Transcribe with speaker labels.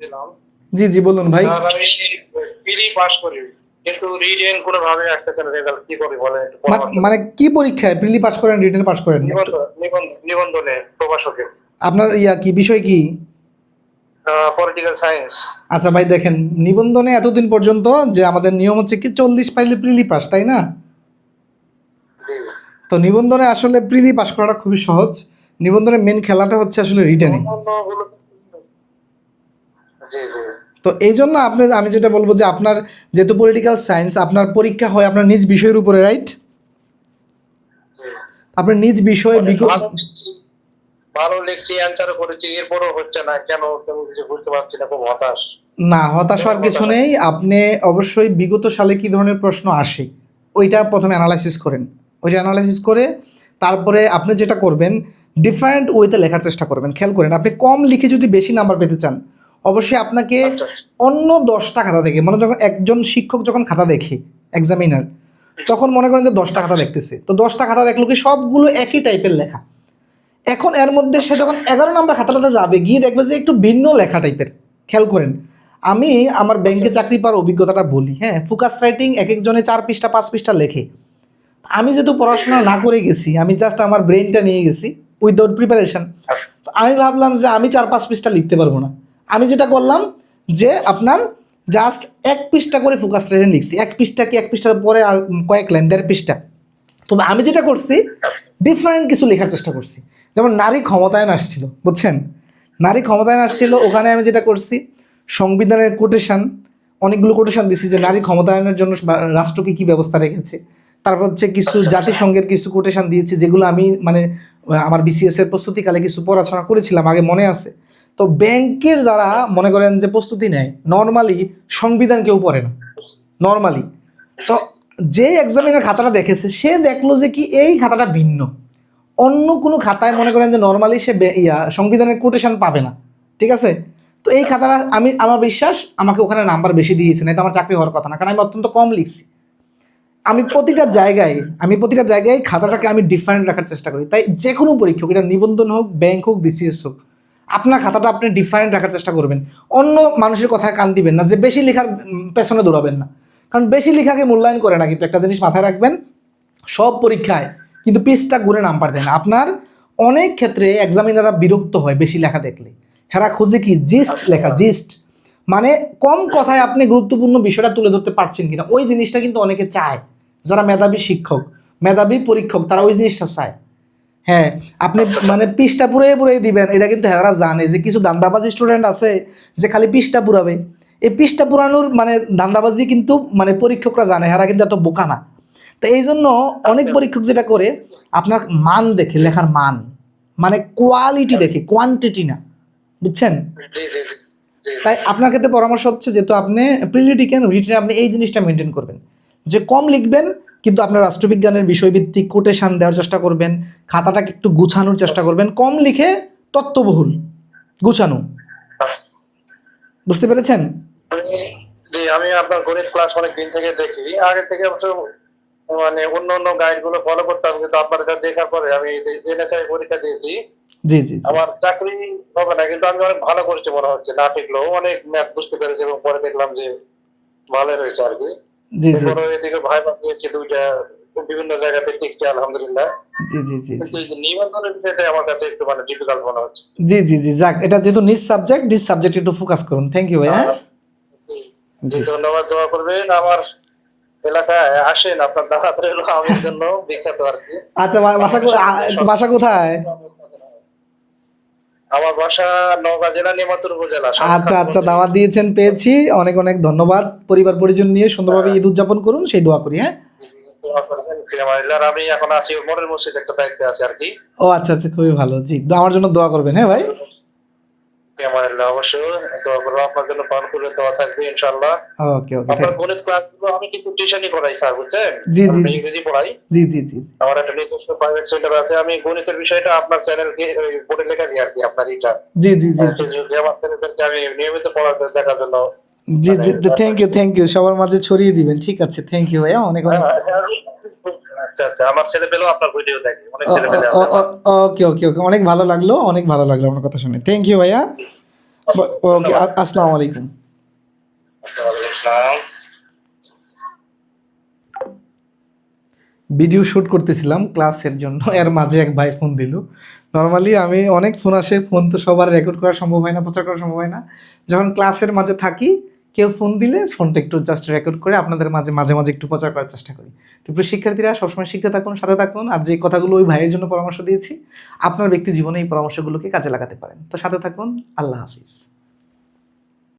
Speaker 1: দিলাম।
Speaker 2: জি জি বলুন ভাই।
Speaker 1: আমি পিডি পাস করি। কিন্তু রিটেন কোনো ভাবে আসতেছে না রেজাল্ট কি করি বলেন একটু
Speaker 2: মানে কি পরীক্ষায়? প্রিলি পাস করেন রিটেন পাস করেন?
Speaker 1: নিবন্ধন প্রভাষকে।
Speaker 2: আপনার ইয়া কি বিষয় কি?
Speaker 1: পলিটিক্যাল সায়েন্স
Speaker 2: আচ্ছা ভাই দেখেন নিবন্ধনে এতদিন পর্যন্ত যে আমাদের নিয়ম হচ্ছে কি চল্লিশ পাইলে প্রিলি পাস তাই না? তো নিবন্ধনে আসলে প্রিলি পাস করাটা খুবই সহজ। নিবন্ধনের মেন খেলাটা হচ্ছে আসলে রিটেনে
Speaker 1: জি
Speaker 2: তো এই জন্য আপনি আমি যেটা বলব যে আপনার যেহেতু পলিটিক্যাল সায়েন্স আপনার পরীক্ষা হয় আপনার নিজ বিষয়ের উপরে রাইট
Speaker 1: জি।
Speaker 2: আপনার নিজ বিষয়ে
Speaker 1: ভালো লিখছি ভালো করেছি এরপরও হচ্ছে না কেন কেন কিছু বুঝতে পারছি না খুব হতাশ।
Speaker 2: না হতাশ হওয়ার কিছু নেই আপনি অবশ্যই বিগত সালে কি ধরনের প্রশ্ন আসে ওইটা প্রথমে অ্যানালাইসিস করেন। ওইটা অ্যানালাইসিস করে তারপরে আপনি যেটা করবেন ডিফারেন্ট ওয়েতে লেখার চেষ্টা করবেন। খেয়াল করেন আপনি কম লিখে যদি বেশি নাম্বার পেতে চান অবশ্যই আপনাকে
Speaker 1: আচ্ছা,
Speaker 2: অন্য দশটা খাতা দেখে মানে যখন একজন শিক্ষক যখন খাতা দেখে এক্সামিনার তখন মনে করেন যে দশটা খাতা দেখতেছে। তো দশটা খাতা দেখল কি সবগুলো একই টাইপের লেখা। এখন এর মধ্যে সে যখন এগারো নম্বর খাতাটাতে যাবে গিয়ে দেখবে যে একটু ভিন্ন লেখা টাইপের খেয়াল করেন আমি আমার ব্যাংকে চাকরি পাওয়ার অভিজ্ঞতাটা বলি হ্যাঁ ফোকাস রাইটিং এক একজনে চার পৃষ্ঠা পাঁচ পৃষ্ঠা লেখে। আমি যেহেতু পড়াশোনা না করে গেছি আমি জাস্ট আমার ব্রেনটা নিয়ে গেছি উইদাউট প্রিপারেশন তো আমি ভাবলাম যে আমি চার পাঁচ পৃষ্ঠা লিখতে পারব না। আমি যেটা করলাম যে আপনার জাস্ট এক পৃষ্ঠা করে ফোকাস রাইটিং লিখছি। এক পৃষ্ঠা কি এক পৃষ্ঠার পরে আর কয়েক লাইন দেড় পৃষ্ঠা। তবে আমি যেটা করছি ডিফারেন্ট কিছু লেখার চেষ্টা করছি। যেমন নারী ক্ষমতায়ন আসছিল বুঝছেন? নারী ক্ষমতায়ন আসছিল ওখানে আমি যেটা করছি সংবিধানের কোটেশান অনেকগুলো কোটেশান দিছি যে নারী ক্ষমতায়নের জন্য বা- রাষ্ট্রকে কী ব্যবস্থা রেখেছে। তারপর হচ্ছে কিছু জাতিসংঘের কিছু কোটেশান দিয়েছি যেগুলো আমি মানে আমার বিসিএস এর প্রস্তুতিকালে কিছু পড়াশোনা করেছিলাম আগে মনে আছে। তো ব্যাংকের যারা মনে করেন যে প্রস্তুতি নেয় নর্মালি সংবিধান কেউ পড়ে না নর্মালি তো যে এক্সামিনের খাতাটা দেখেছে, সে দেখল যে কি এই খাতাটা ভিন্ন। অন্য কোনো খাতায় মনে করেন যে নর্মালি সে ইয়া, সংবিধানের কোটেশন পাবে না, ঠিক আছে? তো এই খাতাটা আমি, আমার বিশ্বাস, আমাকে ওখানে নাম্বার বেশি দিয়েছে না তো আমার চাকরি হওয়ার কথা না, কারণ আমি অত্যন্ত কম লিখছি। আমি প্রতিটা জায়গায়, আমি প্রতিটা জায়গায় খাতাটাকে আমি ডিফারেন্ট রাখার চেষ্টা করি। তাই যে কোনো পরীক্ষক, এটা নিবন্ধন হোক ব্যাংক হোক বিসিএস হোক আপনার খাতাটা আপনি ডিফারেন্ট রাখার চেষ্টা করবেন। অন্য মানুষের কথায় কান দিবেন না যে বেশি লেখার পেছনে দৌড়াবেন না। কারণ বেশি লেখাকে মূল্যায়ন করে না কিন্তু একটা জিনিস মাথায় রাখবেন সব পরীক্ষায় কিন্তু পিসটা গুণে নাম্বার দেয় না। আপনার অনেক ক্ষেত্রে এক্সামিনাররা বিরক্ত হয় বেশি লেখা দেখলে। হেরা খুঁজে কি? জিস্ট লেখা জিস্ট মানে কম কথায় আপনি গুরুত্বপূর্ণ বিষয়টা তুলে ধরতে পারছেন কিনা ওই জিনিসটা কিন্তু অনেকে চায়। যারা মেধাবী শিক্ষক মেধাবী পরীক্ষক তারা ওই জিনিসটা চায়। হ্যাঁ আপনি মানে পিসটা পুরে পুরে দিবেন এটা কিন্তু হেরা জানে যে কিছু দান্দাবাজি স্টুডেন্ট আছে যে খালি পিসটা পুরাবে। এই পিসটা পুরানোর মানে দান্দাবাজি কিন্তু মানে পরীক্ষকরা জানে হেরা কিন্তু এত বোকা না। তো এই জন্য অনেক পরীক্ষক যেটা করে আপনার মান দেখে লেখার মান মানে কোয়ালিটি দেখে কোয়ান্টিটি না বুঝছেন? তাই আপনার ক্ষেত্রে পরামর্শ হচ্ছে যেহেতু আপনি প্রিলিটিকেন রিটেনে আপনি এই জিনিসটা মেনটেন করবেন। যে কম লিখবেন কিন্তু আপনার রাষ্ট্রবিজ্ঞানের বিষয়ভিত্তিক কোটেশন দেওয়ার চেষ্টা করবেন খাতাটাকে একটু গুছানোর চেষ্টা করবেন কম লিখে তত্ত্ববহুল গুছানো। বুঝতে পেরেছেন?
Speaker 1: জি আমি আপনার গণিত ক্লাস অনেক দিন থেকে দেখি। আগে থেকে অবশ্য মানে অন্য অন্য গাইডগুলো ফলো করতাম কিন্তু আপনার এটা দেখার পরে আমি এনএসআই পরীক্ষা দিয়েছি।
Speaker 2: জি জি জি।
Speaker 1: আমার চাকরি হবে না কিন্তু আমি অনেক ভালো করেছি মনে হচ্ছে না টিকলেও অনেক ম্যাথ বুঝতে পেরেছি এবং পরে দেখলাম যে ভালো হয়েছে আর কি।
Speaker 2: জি জি।
Speaker 1: এদিকে ভাই পাঠিয়েছি দুইটা বিভিন্ন জায়গাতে টিকছে আলহামদুলিল্লাহ।
Speaker 2: জি জি জি
Speaker 1: কিন্তু নিবন্ধনের বিষয়টা আমার কাছে একটু মানে ডিফিকাল্ট মনে হচ্ছে।
Speaker 2: জি জি জি যাক এটা যেহেতু নিজ সাবজেক্ট নিজ সাবজেক্ট একটু ফোকাস করুন। থ্যাংক ইউ ভাই হ্যাঁ
Speaker 1: ধন্যবাদ দোয়া করবেন। আমার এলাকায় আসেন আপনার রইল আমার জন্য বিখ্যাত আর কি
Speaker 2: আচ্ছা বাসা বাসা কোথায়
Speaker 1: আমার বাসা নওগাঁ জেলা নিমাতুর উপজেলা
Speaker 2: আচ্ছা আচ্ছা দাওয়াত দিয়েছেন পেয়েছি। অনেক অনেক ধন্যবাদ। পরিবার পরিজন নিয়ে সুন্দরভাবে ঈদ উদযাপন করুন সেই দোয়া করি হ্যাঁ?
Speaker 1: আমি এখন আছি মরের মসজিদ একটা দায়িত্বে আছে আর কি।
Speaker 2: ও আচ্ছা আচ্ছা খুবই ভালো। জি আমার জন্য দোয়া করবেন হ্যাঁ ভাই?
Speaker 1: ফিরামাইল্লাহ অবশ্যই। দোয়া করব আপনার জন্য পান করে দেওয়া থাকবে ইনশাল্লাহ
Speaker 2: ওকে ওকে
Speaker 1: আপনার গণিত ক্লাস আমি কিন্তু টিউশনই করাই স্যার বুঝছেন?
Speaker 2: জি, জি,
Speaker 1: ইংরেজি পড়াই।
Speaker 2: জি জি জি।
Speaker 1: আমার একটা নিজস্ব প্রাইভেট সেন্টার আছে আমি গণিতের বিষয়টা আপনার চ্যানেলকে বোর্ডে লেখা দিই আর কি আপনার এটা।
Speaker 2: জি জি জি জি।
Speaker 1: আমার ছেলেদেরকে আমি নিয়মিত পড়াতে দেখার জন্য
Speaker 2: জি জি থ্যাংক ইউ থ্যাংক ইউ সবার মাঝে ছড়িয়ে দিবেন ঠিক আছে। থ্যাংক ইউ ভাইয়া। অনেক অনেক।
Speaker 1: আচ্ছা আচ্ছা আমার ছেলে পেলেও আপনার ভিডিও দেখে অনেক ছেলে পেলে
Speaker 2: ওকে ওকে ওকে অনেক ভালো লাগল অনেক ভালো লাগল আপনার কথা শুনে। থ্যাংক ইউ ভাইয়া। ওকে আসসালামু আলাইকুম। ভিডিও শ্যুট করতেছিলাম ক্লাসের জন্য এর মাঝে এক ভাই ফোন দিল। নর্মালি আমি অনেক ফোন আসে ফোন তো সবার রেকর্ড করা সম্ভব হয় না প্রচার করা সম্ভব হয় না। যখন ক্লাসের মাঝে থাকি কেউ ফোন দিলে ফোনটা একটু জাস্ট রেকর্ড করে আপনাদের মাঝে মাঝে মাঝে একটু প্রচার করার চেষ্টা করি। তো প্রিয় শিক্ষার্থীরা, সবসময় শিখতে থাকুন, সাথে থাকুন। আর যে কথাগুলো ওই ভাইয়ের জন্য পরামর্শ দিয়েছি, আপনার ব্যক্তি জীবনে এই পরামর্শগুলোকে কাজে লাগাতে পারেন। তো সাথে থাকুন, আল্লাহ হাফিজ।